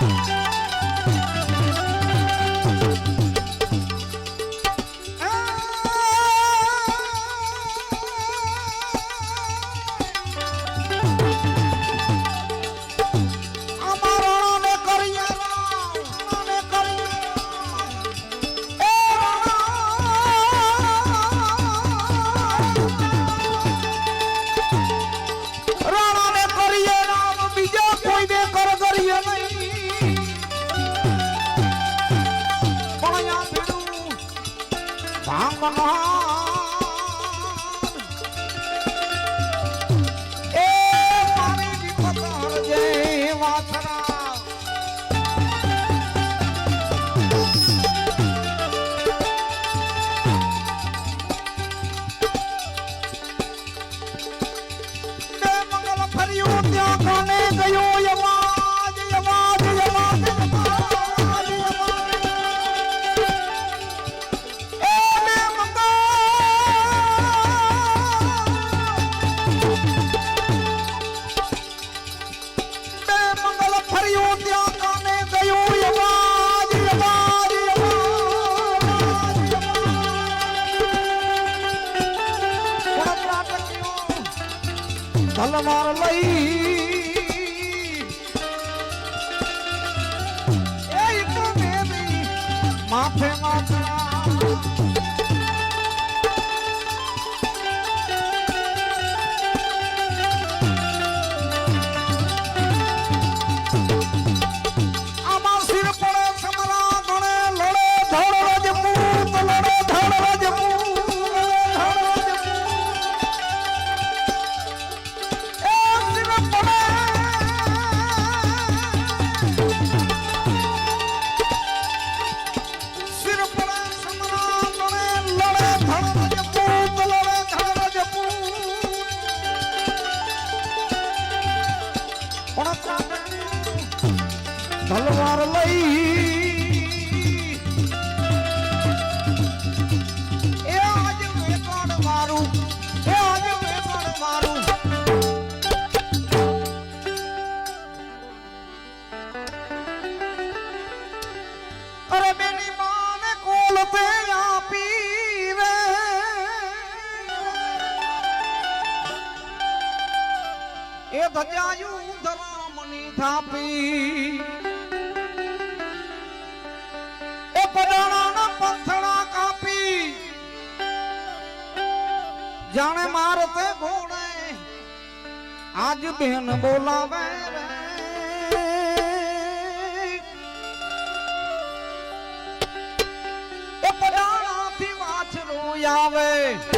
Bye. আমার লই એ ધજાયું ધરામણી થાપી. એ પડાણાના પંથણા કાપી. જાણે મારતે ઘોડે આજ બેન બોલાવે આવે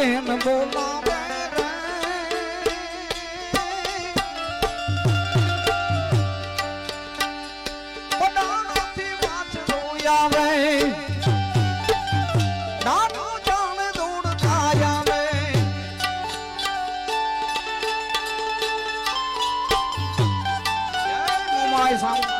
બેન બોલાવે Bye, Phong.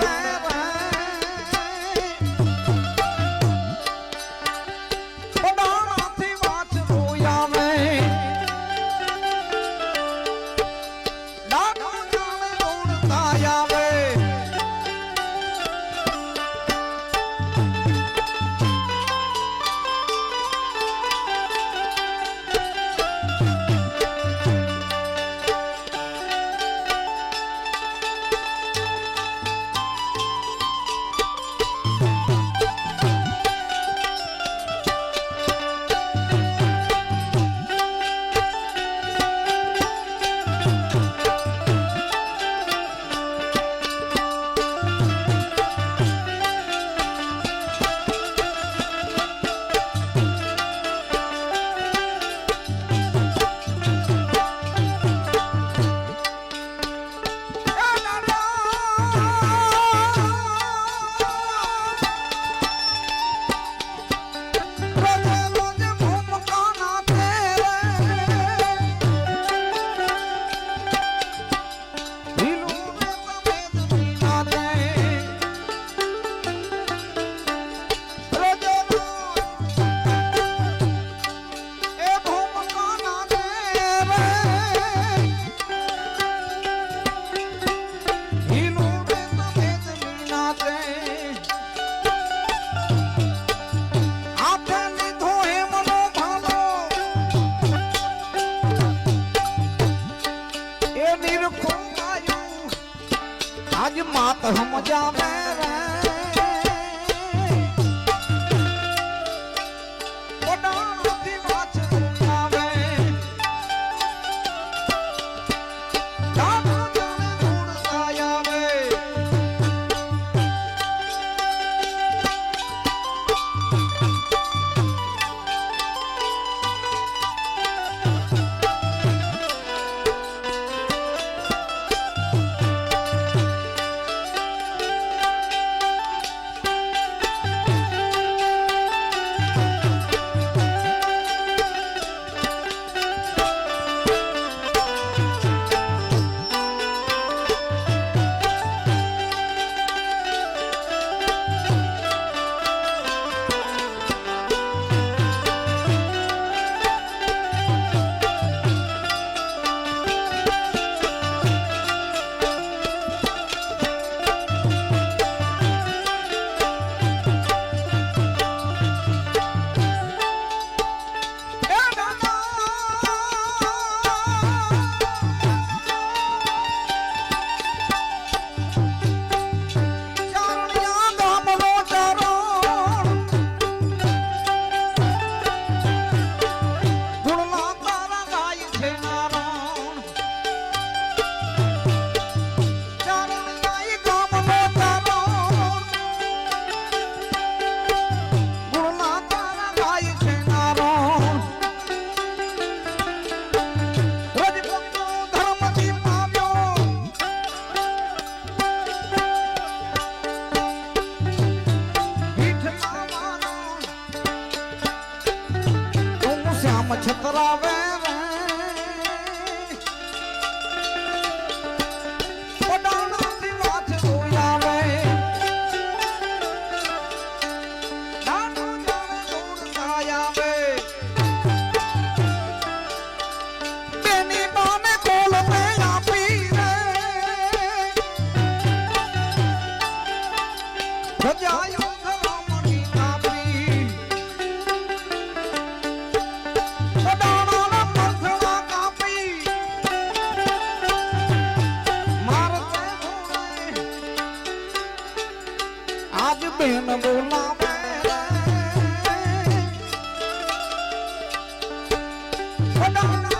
हम जा मैं